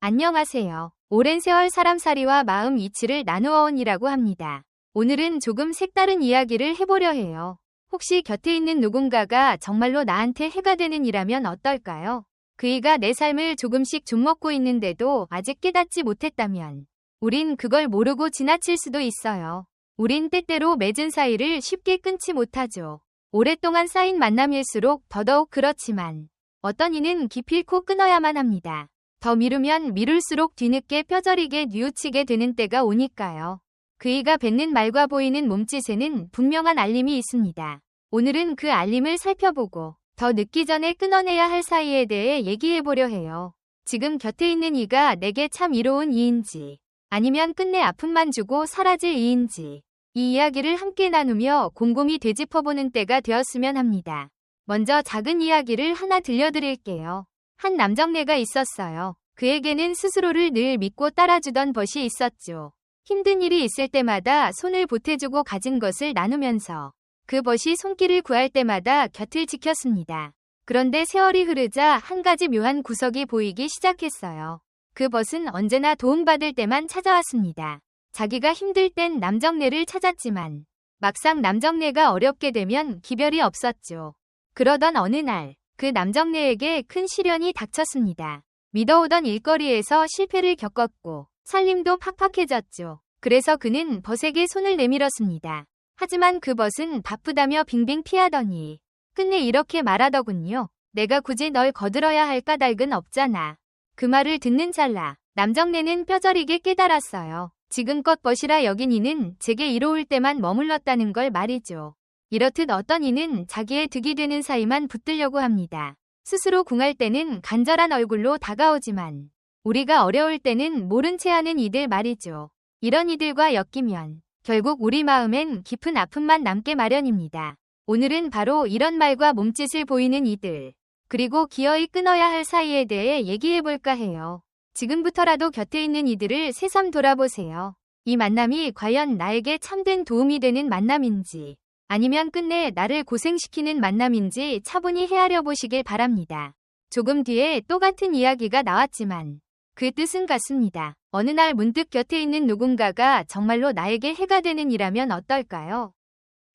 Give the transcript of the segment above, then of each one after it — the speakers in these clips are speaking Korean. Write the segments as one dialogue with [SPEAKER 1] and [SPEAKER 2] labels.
[SPEAKER 1] 안녕하세요. 오랜 세월 사람살이와 마음 이치를 나누어온 이라고 합니다. 오늘은 조금 색다른 이야기를 해보려 해요. 혹시 곁에 있는 누군가가 정말로 나한테 해가 되는 이라면 어떨까요? 그이가 내 삶을 조금씩 좀먹고 있는데도 아직 깨닫지 못했다면 우린 그걸 모르고 지나칠 수도 있어요. 우린 때때로 맺은 사이를 쉽게 끊지 못하죠. 오랫동안 쌓인 만남일수록 더더욱 그렇지만 어떤 이는 기필코 끊어야만 합니다. 더 미루면 미룰수록 뒤늦게 뼈저리게 뉘우치게 되는 때가 오니까요. 그이가 뱉는 말과 보이는 몸짓에는 분명한 알림이 있습니다. 오늘은 그 알림을 살펴보고 더 늦기 전에 끊어내야 할 사이에 대해 얘기해보려 해요. 지금 곁에 있는 이가 내게 참 이로운 이인지 아니면 끝내 아픔만 주고 사라질 이인지 이 이야기를 함께 나누며 곰곰이 되짚어보는 때가 되었으면 합니다. 먼저 작은 이야기를 하나 들려드릴게요. 한 남정네가 있었어요. 그에게는 스스로를 늘 믿고 따라주던 벗이 있었죠. 힘든 일이 있을 때마다 손을 보태주고 가진 것을 나누면서 그 벗이 손길을 구할 때마다 곁을 지켰습니다. 그런데 세월이 흐르자 한 가지 묘한 구석이 보이기 시작했어요. 그 벗은 언제나 도움받을 때만 찾아왔습니다. 자기가 힘들 땐 남정네를 찾았지만 막상 남정네가 어렵게 되면 기별이 없었죠. 그러던 어느 날 그 남정네에게 큰 시련이 닥쳤습니다. 믿어오던 일거리에서 실패를 겪었고 살림도 팍팍해졌죠. 그래서 그는 벗에게 손을 내밀었습니다. 하지만 그 벗은 바쁘다며 빙빙 피하더니 끝내 이렇게 말하더군요. 내가 굳이 널 거들어야 할 까닭은 없잖아. 그 말을 듣는 찰나 남정네는 뼈저리게 깨달았어요. 지금껏 벗이라 여긴 이는 제게 이로울 때만 머물렀다는 걸 말이죠. 이렇듯 어떤 이는 자기의 득이 되는 사이만 붙들려고 합니다. 스스로 궁할 때는 간절한 얼굴로 다가오지만 우리가 어려울 때는 모른 채 하는 이들 말이죠. 이런 이들과 엮이면 결국 우리 마음엔 깊은 아픔만 남게 마련입니다. 오늘은 바로 이런 말과 몸짓을 보이는 이들, 그리고 기어이 끊어야 할 사이에 대해 얘기해볼까 해요. 지금부터라도 곁에 있는 이들을 새삼 돌아보세요. 이 만남이 과연 나에게 참된 도움이 되는 만남인지, 아니면 끝내 나를 고생시키는 만남인지 차분히 헤아려 보시길 바랍니다. 조금 뒤에 또 같은 이야기가 나왔지만 그 뜻은 같습니다. 어느 날 문득 곁에 있는 누군가가 정말로 나에게 해가 되는 이라면 어떨까요?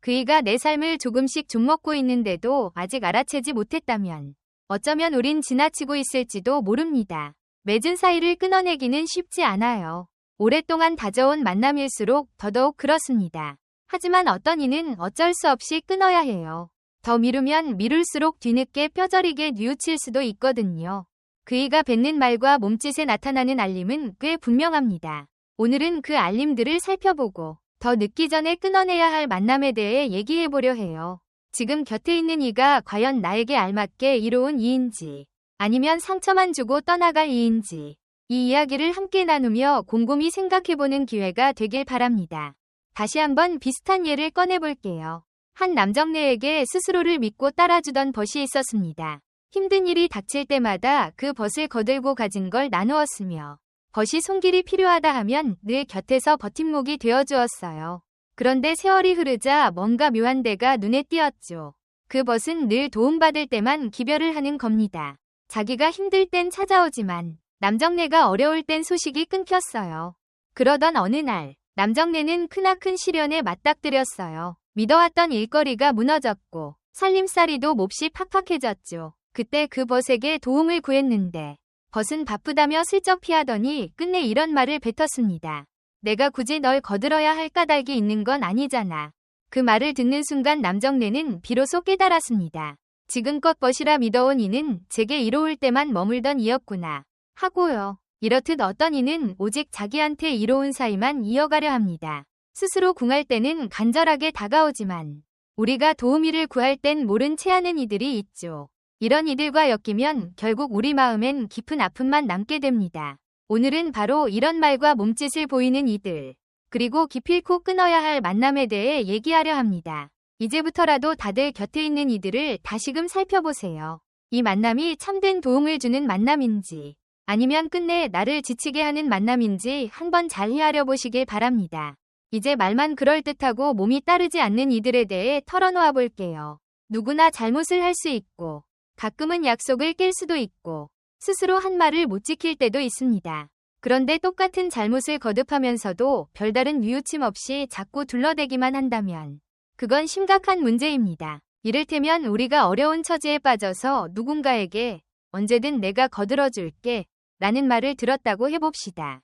[SPEAKER 1] 그이가 내 삶을 조금씩 좀먹고 있는데도 아직 알아채지 못했다면 어쩌면 우린 지나치고 있을지도 모릅니다. 맺은 사이를 끊어내기는 쉽지 않아요. 오랫동안 다져온 만남일수록 더더욱 그렇습니다. 하지만 어떤 이는 어쩔 수 없이 끊어야 해요. 더 미루면 미룰수록 뒤늦게 뼈저리게 뉘우칠 수도 있거든요. 그이가 뱉는 말과 몸짓에 나타나는 알림은 꽤 분명합니다. 오늘은 그 알림들을 살펴보고 더 늦기 전에 끊어내야 할 만남에 대해 얘기해보려 해요. 지금 곁에 있는 이가 과연 나에게 알맞게 이로운 이인지 아니면 상처만 주고 떠나갈 이인지 이 이야기를 함께 나누며 곰곰이 생각해보는 기회가 되길 바랍니다. 다시 한번 비슷한 예를 꺼내볼게요. 한 남정네에게 스스로를 믿고 따라주던 벗이 있었습니다. 힘든 일이 닥칠 때마다 그 벗을 거들고 가진 걸 나누었으며 벗이 손길이 필요하다 하면 늘 곁에서 버팀목이 되어주었어요. 그런데 세월이 흐르자 뭔가 묘한 데가 눈에 띄었죠. 그 벗은 늘 도움받을 때만 기별을 하는 겁니다. 자기가 힘들 땐 찾아오지만 남정네가 어려울 땐 소식이 끊겼어요. 그러던 어느 날 남정네는 크나큰 시련에 맞닥뜨렸어요. 믿어왔던 일거리가 무너졌고 살림살이도 몹시 팍팍해졌죠. 그때 그 벗에게 도움을 구했는데 벗은 바쁘다며 슬쩍 피하더니 끝내 이런 말을 뱉었습니다. 내가 굳이 널 거들어야 할 까닭이 있는 건 아니잖아. 그 말을 듣는 순간 남정네는 비로소 깨달았습니다. 지금껏 벗이라 믿어온 이는 제게 이로울 때만 머물던 이였구나. 하고요. 이렇듯 어떤 이는 오직 자기한테 이로운 사이만 이어가려 합니다. 스스로 궁할 때는 간절하게 다가오지만 우리가 도우미를 구할 땐 모른 채 하는 이들이 있죠. 이런 이들과 엮이면 결국 우리 마음엔 깊은 아픔만 남게 됩니다. 오늘은 바로 이런 말과 몸짓을 보이는 이들, 그리고 기필코 끊어야 할 만남에 대해 얘기하려 합니다. 이제부터라도 다들 곁에 있는 이들을 다시금 살펴보세요. 이 만남이 참된 도움을 주는 만남인지, 아니면 끝내 나를 지치게 하는 만남인지 한번 잘 헤아려 보시길 바랍니다. 이제 말만 그럴듯하고 몸이 따르지 않는 이들에 대해 털어놓아 볼게요. 누구나 잘못을 할 수 있고 가끔은 약속을 깰 수도 있고 스스로 한 말을 못 지킬 때도 있습니다. 그런데 똑같은 잘못을 거듭하면서도 별다른 뉘우침 없이 자꾸 둘러대기만 한다면 그건 심각한 문제입니다. 이를테면 우리가 어려운 처지에 빠져서 누군가에게 언제든 내가 거들어줄게 라는 말을 들었다고 해봅시다.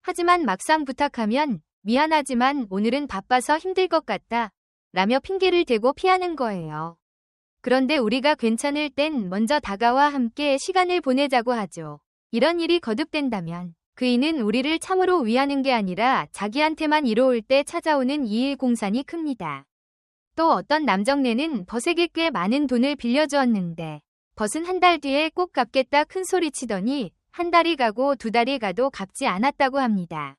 [SPEAKER 1] 하지만 막상 부탁하면 미안하지만 오늘은 바빠서 힘들 것 같다 라며 핑계를 대고 피하는 거예요. 그런데 우리가 괜찮을 땐 먼저 다가와 함께 시간을 보내자고 하죠. 이런 일이 거듭된다면 그이는 우리를 참으로 위하는 게 아니라 자기한테만 이로울 때 찾아오는 이일 공산이 큽니다. 또 어떤 남정네는 벗에게 꽤 많은 돈을 빌려주었는데 벗은 한 달 뒤에 꼭 갚겠다 큰 소리 치더니 한 달이 가고 두 달이 가도 갚지 않았다고 합니다.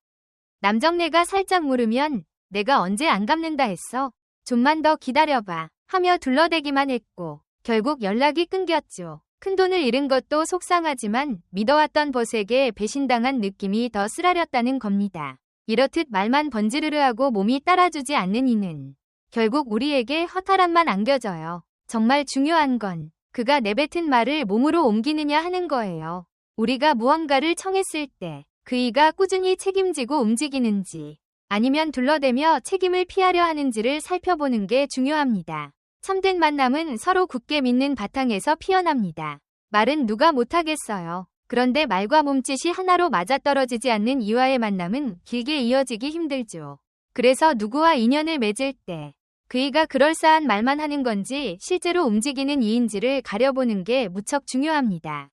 [SPEAKER 1] 남정네가 살짝 물으면 내가 언제 안 갚는다 했어? 좀만 더 기다려봐 하며 둘러대기만 했고 결국 연락이 끊겼죠. 큰 돈을 잃은 것도 속상하지만 믿어왔던 벗에게 배신당한 느낌이 더 쓰라렸다는 겁니다. 이렇듯 말만 번지르르 하고 몸이 따라주지 않는 이는 결국 우리에게 허탈함만 안겨져요. 정말 중요한 건 그가 내뱉은 말을 몸으로 옮기느냐 하는 거예요. 우리가 무언가를 청했을 때 그이가 꾸준히 책임지고 움직이는지 아니면 둘러대며 책임을 피하려 하는지를 살펴보는 게 중요합니다. 참된 만남은 서로 굳게 믿는 바탕에서 피어납니다. 말은 누가 못하겠어요. 그런데 말과 몸짓이 하나로 맞아떨어지지 않는 이와의 만남은 길게 이어지기 힘들죠. 그래서 누구와 인연을 맺을 때 그이가 그럴싸한 말만 하는 건지 실제로 움직이는 이인지를 가려보는 게 무척 중요합니다.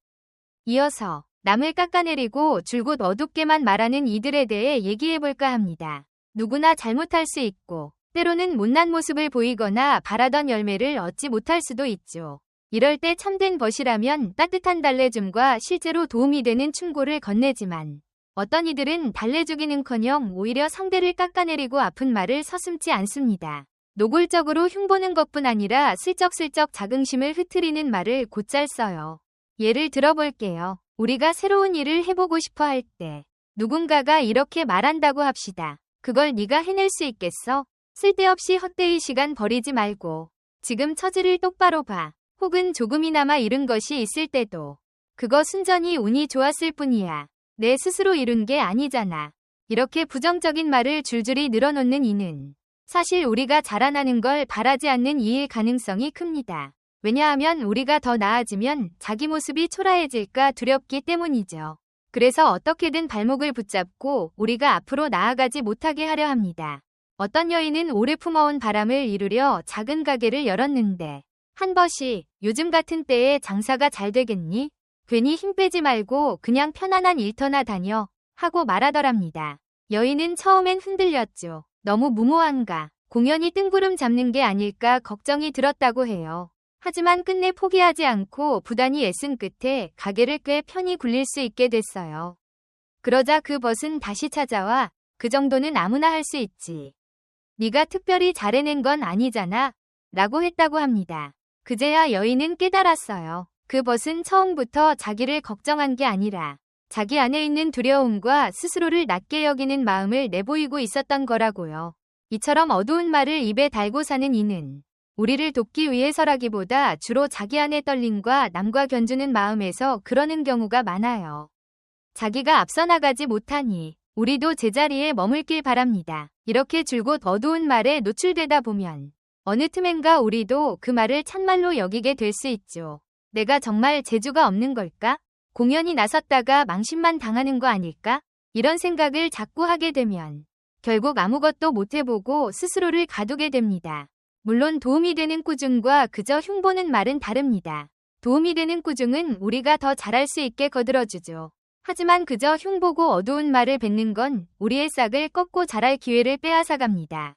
[SPEAKER 1] 이어서 남을 깎아내리고 줄곧 어둡게만 말하는 이들에 대해 얘기해볼까 합니다. 누구나 잘못할 수 있고 때로는 못난 모습을 보이거나 바라던 열매를 얻지 못할 수도 있죠. 이럴 때 참된 벗이라면 따뜻한 달래줌과 실제로 도움이 되는 충고를 건네지만 어떤 이들은 달래주기는커녕 오히려 상대를 깎아내리고 아픈 말을 서슴지 않습니다. 노골적으로 흉보는 것뿐 아니라 슬쩍슬쩍 자긍심을 흐트리는 말을 곧잘 써요. 예를 들어볼게요. 우리가 새로운 일을 해보고 싶어 할 때 누군가가 이렇게 말한다고 합시다. 그걸 네가 해낼 수 있겠어? 쓸데없이 헛되이 시간 버리지 말고 지금 처지를 똑바로 봐. 혹은 조금이나마 잃은 것이 있을 때도 그거 순전히 운이 좋았을 뿐이야. 내 스스로 이룬 게 아니잖아. 이렇게 부정적인 말을 줄줄이 늘어놓는 이는 사실 우리가 자라나는 걸 바라지 않는 이일 가능성이 큽니다. 왜냐하면 우리가 더 나아지면 자기 모습이 초라해질까 두렵기 때문이죠. 그래서 어떻게든 발목을 붙잡고 우리가 앞으로 나아가지 못하게 하려 합니다. 어떤 여인은 오래 품어온 바람을 이루려 작은 가게를 열었는데 한 벗이 요즘 같은 때에 장사가 잘 되겠니? 괜히 힘 빼지 말고 그냥 편안한 일터나 다녀 하고 말하더랍니다. 여인은 처음엔 흔들렸죠. 너무 무모한가. 공연히 뜬구름 잡는 게 아닐까 걱정이 들었다고 해요. 하지만 끝내 포기하지 않고 부단히 애쓴 끝에 가게를 꽤 편히 굴릴 수 있게 됐어요. 그러자 그 벗은 다시 찾아와 그 정도는 아무나 할 수 있지. 네가 특별히 잘해낸 건 아니잖아. 라고 했다고 합니다. 그제야 여인은 깨달았어요. 그 벗은 처음부터 자기를 걱정한 게 아니라 자기 안에 있는 두려움과 스스로를 낮게 여기는 마음을 내보이고 있었던 거라고요. 이처럼 어두운 말을 입에 달고 사는 이는 우리를 돕기 위해서라기보다 주로 자기 안의 떨림과 남과 견주는 마음에서 그러는 경우가 많아요. 자기가 앞서 나가지 못하니 우리도 제자리에 머물길 바랍니다. 이렇게 줄곧 어두운 말에 노출되다 보면 어느 틈엔가 우리도 그 말을 참말로 여기게 될 수 있죠. 내가 정말 재주가 없는 걸까? 공연이 나섰다가 망신만 당하는 거 아닐까? 이런 생각을 자꾸 하게 되면 결국 아무것도 못해보고 스스로를 가두게 됩니다. 물론 도움이 되는 꾸중과 그저 흉보는 말은 다릅니다. 도움이 되는 꾸중은 우리가 더 잘할 수 있게 거들어주죠. 하지만 그저 흉보고 어두운 말을 뱉는 건 우리의 싹을 꺾고 자랄 기회를 빼앗아갑니다.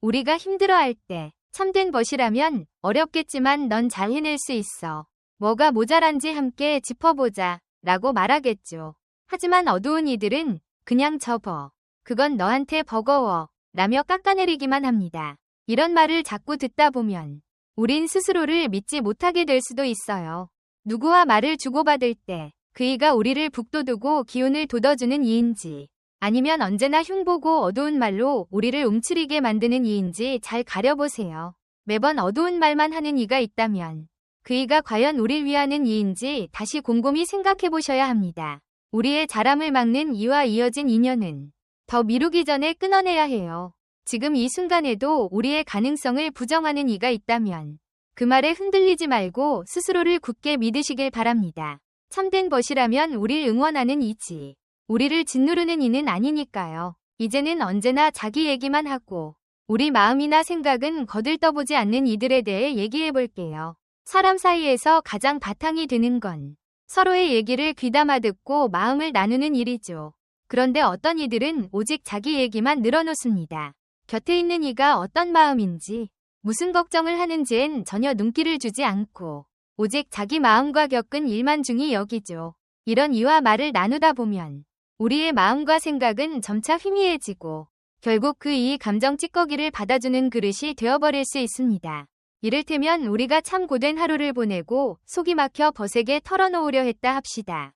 [SPEAKER 1] 우리가 힘들어할 때 참된 벗이라면 어렵겠지만 넌 잘 해낼 수 있어. 뭐가 모자란지 함께 짚어보자. 라고 말하겠죠. 하지만 어두운 이들은 그냥 접어. 그건 너한테 버거워. 라며 깎아내리기만 합니다. 이런 말을 자꾸 듣다 보면 우린 스스로를 믿지 못하게 될 수도 있어요. 누구와 말을 주고받을 때 그이가 우리를 북돋우고 기운을 돋워주는 이인지 아니면 언제나 흉보고 어두운 말로 우리를 움츠리게 만드는 이인지 잘 가려보세요. 매번 어두운 말만 하는 이가 있다면 그이가 과연 우릴 위하는 이인지 다시 곰곰이 생각해 보셔야 합니다. 우리의 자람을 막는 이와 이어진 인연은 더 미루기 전에 끊어내야 해요. 지금 이 순간에도 우리의 가능성을 부정하는 이가 있다면 그 말에 흔들리지 말고 스스로를 굳게 믿으시길 바랍니다. 참된 벗이라면 우릴 응원하는 이지. 우리를 짓누르는 이는 아니니까요. 이제는 언제나 자기 얘기만 하고 우리 마음이나 생각은 거들떠보지 않는 이들에 대해 얘기해 볼게요. 사람 사이에서 가장 바탕이 되는 건 서로의 얘기를 귀담아 듣고 마음을 나누는 일이죠. 그런데 어떤 이들은 오직 자기 얘기만 늘어놓습니다. 곁에 있는 이가 어떤 마음인지, 무슨 걱정을 하는지엔 전혀 눈길을 주지 않고 오직 자기 마음과 겪은 일만 중히 여기죠. 이런 이와 말을 나누다 보면 우리의 마음과 생각은 점차 희미해지고 결국 그이 감정 찌꺼기를 받아주는 그릇이 되어버릴 수 있습니다. 이를테면 우리가 참 고된 하루를 보내고 속이 막혀 벗에게 털어놓으려 했다 합시다.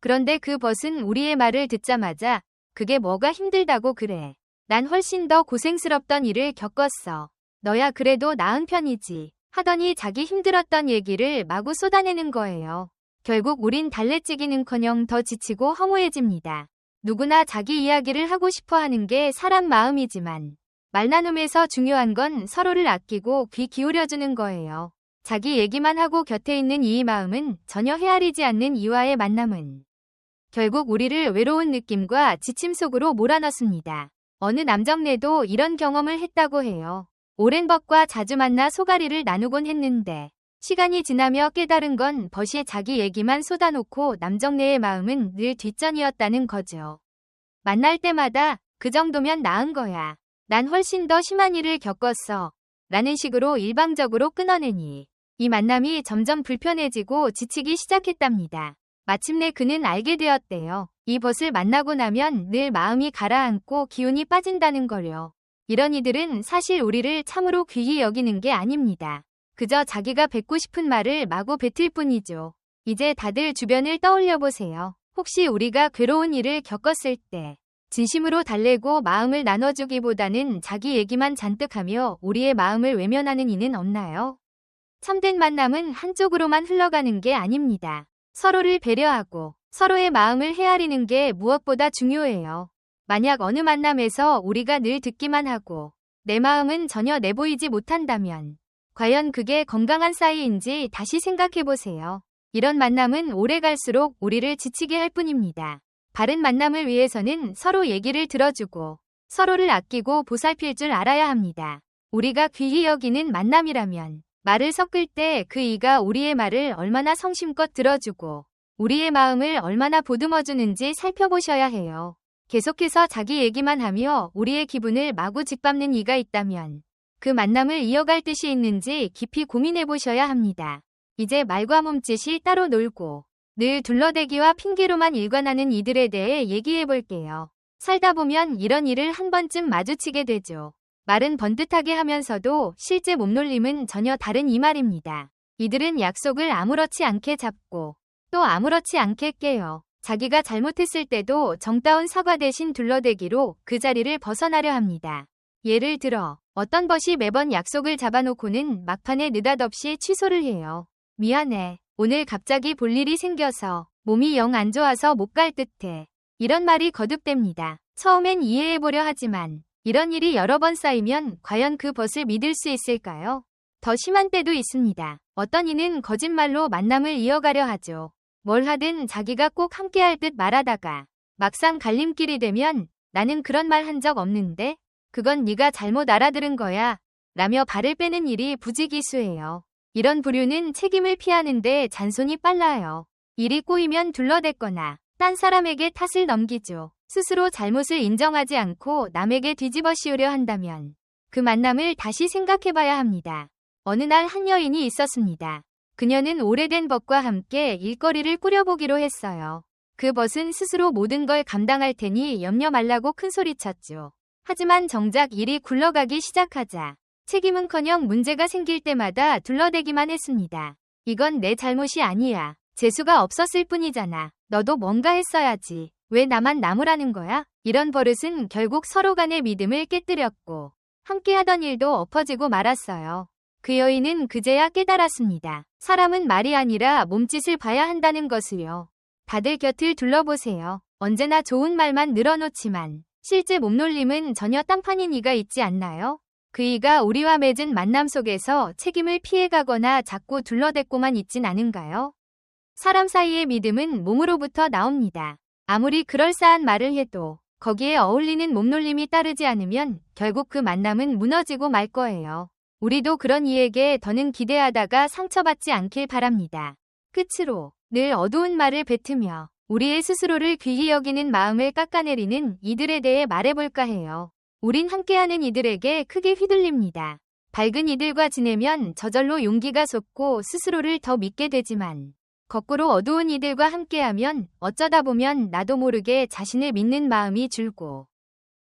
[SPEAKER 1] 그런데 그 벗은 우리의 말을 듣자마자 그게 뭐가 힘들다고 그래. 난 훨씬 더 고생스럽던 일을 겪었어. 너야 그래도 나은 편이지. 하더니 자기 힘들었던 얘기를 마구 쏟아내는 거예요. 결국 우린 달래찌기는커녕 더 지치고 허무해집니다. 누구나 자기 이야기를 하고 싶어 하는 게 사람 마음이지만 말 나눔에서 중요한 건 서로를 아끼고 귀 기울여주는 거예요. 자기 얘기만 하고 곁에 있는 이 마음은 전혀 헤아리지 않는 이와의 만남은 결국 우리를 외로운 느낌과 지침 속으로 몰아넣습니다. 어느 남정네도 이런 경험을 했다고 해요. 오랜 벗과 자주 만나 소가리를 나누곤 했는데 시간이 지나며 깨달은 건 벗이 자기 얘기만 쏟아놓고 남정네의 마음은 늘 뒷전이었다는 거죠. 만날 때마다 그 정도면 나은 거야. 난 훨씬 더 심한 일을 겪었어. 라는 식으로 일방적으로 끊어내니 이 만남이 점점 불편해지고 지치기 시작했답니다. 마침내 그는 알게 되었대요. 이 벗을 만나고 나면 늘 마음이 가라앉고 기운이 빠진다는 걸요. 이런 이들은 사실 우리를 참으로 귀히 여기는 게 아닙니다. 그저 자기가 뱉고 싶은 말을 마구 뱉을 뿐이죠. 이제 다들 주변을 떠올려 보세요. 혹시 우리가 괴로운 일을 겪었을 때 진심으로 달래고 마음을 나눠주기보다는 자기 얘기만 잔뜩 하며 우리의 마음을 외면하는 이는 없나요? 참된 만남은 한쪽으로만 흘러가는 게 아닙니다. 서로를 배려하고 서로의 마음을 헤아리는 게 무엇보다 중요해요. 만약 어느 만남에서 우리가 늘 듣기만 하고 내 마음은 전혀 내보이지 못한다면 과연 그게 건강한 사이인지 다시 생각해 보세요. 이런 만남은 오래 갈수록 우리를 지치게 할 뿐입니다. 바른 만남을 위해서는 서로 얘기를 들어주고 서로를 아끼고 보살필 줄 알아야 합니다. 우리가 귀히 여기는 만남이라면 말을 섞을 때 그 이가 우리의 말을 얼마나 성심껏 들어주고 우리의 마음을 얼마나 보듬어 주는지 살펴보셔야 해요. 계속해서 자기 얘기만 하며 우리의 기분을 마구 짓밟는 이가 있다면 그 만남을 이어갈 뜻이 있는지 깊이 고민해 보셔야 합니다. 이제 말과 몸짓이 따로 놀고 늘 둘러대기와 핑계로만 일관하는 이들에 대해 얘기해 볼게요. 살다 보면 이런 일을 한 번쯤 마주치게 되죠. 말은 번듯하게 하면서도 실제 몸놀림은 전혀 다른 이 말입니다. 이들은 약속을 아무렇지 않게 잡고 또 아무렇지 않게 깨요. 자기가 잘못했을 때도 정다운 사과 대신 둘러대기로 그 자리를 벗어나려 합니다. 예를 들어 어떤 벗이 매번 약속을 잡아놓고는 막판에 느닷없이 취소를 해요. 미안해. 오늘 갑자기 볼 일이 생겨서 몸이 영 안 좋아서 못 갈 듯해. 이런 말이 거듭됩니다. 처음엔 이해해보려 하지만 이런 일이 여러 번 쌓이면 과연 그 벗을 믿을 수 있을까요? 더 심한 때도 있습니다. 어떤 이는 거짓말로 만남을 이어가려 하죠. 뭘 하든 자기가 꼭 함께할 듯 말하다가 막상 갈림길이 되면 나는 그런 말 한 적 없는데 그건 네가 잘못 알아들은 거야 라며 발을 빼는 일이 부지기수예요. 이런 부류는 책임을 피하는데 잔손이 빨라요. 일이 꼬이면 둘러댔거나 딴 사람에게 탓을 넘기죠. 스스로 잘못을 인정하지 않고 남에게 뒤집어 씌우려 한다면 그 만남을 다시 생각해봐야 합니다. 어느 날 한 여인이 있었습니다. 그녀는 오래된 벗과 함께 일거리를 꾸려보기로 했어요. 그 벗은 스스로 모든 걸 감당할 테니 염려 말라고 큰소리쳤죠. 하지만 정작 일이 굴러가기 시작하자 책임은커녕 문제가 생길 때마다 둘러대기만 했습니다. 이건 내 잘못이 아니야. 재수가 없었을 뿐이잖아. 너도 뭔가 했어야지. 왜 나만 나무라는 거야? 이런 버릇은 결국 서로 간의 믿음을 깨뜨렸고 함께 하던 일도 엎어지고 말았어요. 그 여인은 그제야 깨달았습니다. 사람은 말이 아니라 몸짓을 봐야 한다는 것을요. 다들 곁을 둘러보세요. 언제나 좋은 말만 늘어놓지만 실제 몸놀림은 전혀 땅판인 이가 있지 않나요? 그 이가 우리와 맺은 만남 속에서 책임을 피해가거나 자꾸 둘러댔고만 있진 않은가요? 사람 사이의 믿음은 몸으로부터 나옵니다. 아무리 그럴싸한 말을 해도 거기에 어울리는 몸놀림이 따르지 않으면 결국 그 만남은 무너지고 말 거예요. 우리도 그런 이에게 더는 기대하다가 상처받지 않길 바랍니다. 끝으로 늘 어두운 말을 뱉으며 우리의 스스로를 귀히 여기는 마음을 깎아내리는 이들에 대해 말해볼까 해요. 우린 함께하는 이들에게 크게 휘둘립니다. 밝은 이들과 지내면 저절로 용기가 솟고 스스로를 더 믿게 되지만 거꾸로 어두운 이들과 함께하면 어쩌다 보면 나도 모르게 자신을 믿는 마음이 줄고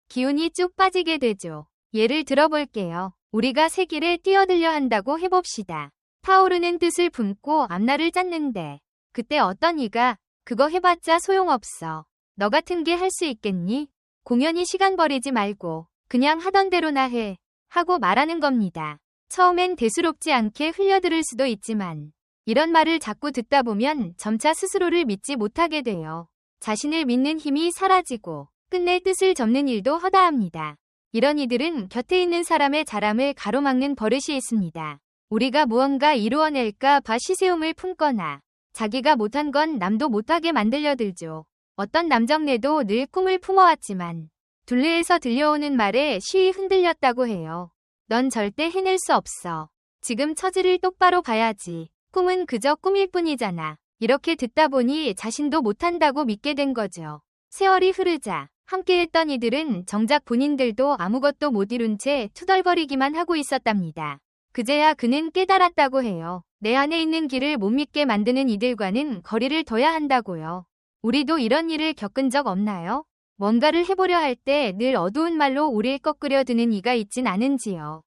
[SPEAKER 1] 기운이 쭉 빠지게 되죠. 예를 들어볼게요. 우리가 세기를 뛰어들려 한다고 해봅시다. 타오르는 뜻을 품고 앞날을 짰는데 그때 어떤 이가 그거 해봤자 소용없어. 너 같은 게 할 수 있겠니? 공연히 시간 버리지 말고 그냥 하던 대로나 해. 하고 말하는 겁니다. 처음엔 대수롭지 않게 흘려들을 수도 있지만 이런 말을 자꾸 듣다 보면 점차 스스로를 믿지 못하게 돼요. 자신을 믿는 힘이 사라지고 끝내 뜻을 접는 일도 허다합니다. 이런 이들은 곁에 있는 사람의 자람을 가로막는 버릇이 있습니다. 우리가 무언가 이루어낼까 봐 시세움을 품거나 자기가 못한 건 남도 못하게 만들려 들죠. 어떤 남정네도 늘 꿈을 품어왔지만 둘레에서 들려오는 말에 쉬이 흔들렸다고 해요. 넌 절대 해낼 수 없어. 지금 처지를 똑바로 봐야지. 꿈은 그저 꿈일 뿐이잖아. 이렇게 듣다 보니 자신도 못한다고 믿게 된 거죠. 세월이 흐르자 함께했던 이들은 정작 본인들도 아무것도 못 이룬 채 투덜거리기만 하고 있었답니다. 그제야 그는 깨달았다고 해요. 내 안에 있는 길을 못 믿게 만드는 이들과는 거리를 둬야 한다고요. 우리도 이런 일을 겪은 적 없나요? 뭔가를 해보려 할 때 늘 어두운 말로 우릴 꺾으려 드는 이가 있진 않은지요.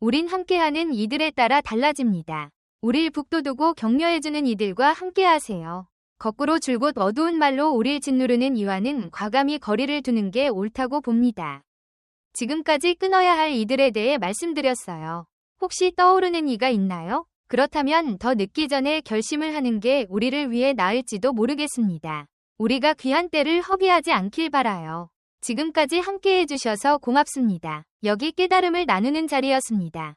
[SPEAKER 1] 우린 함께하는 이들에 따라 달라집니다. 우릴 북돋우고 격려해주는 이들과 함께하세요. 거꾸로 줄곧 어두운 말로 우릴 짓누르는 이와는 과감히 거리를 두는 게 옳다고 봅니다. 지금까지 끊어야 할 이들에 대해 말씀드렸어요. 혹시 떠오르는 이가 있나요? 그렇다면 더 늦기 전에 결심을 하는 게 우리를 위해 나을지도 모르겠습니다. 우리가 귀한 때를 허비하지 않길 바라요. 지금까지 함께 해 주셔서 고맙습니다. 여기 깨달음을 나누는 자리였습니다.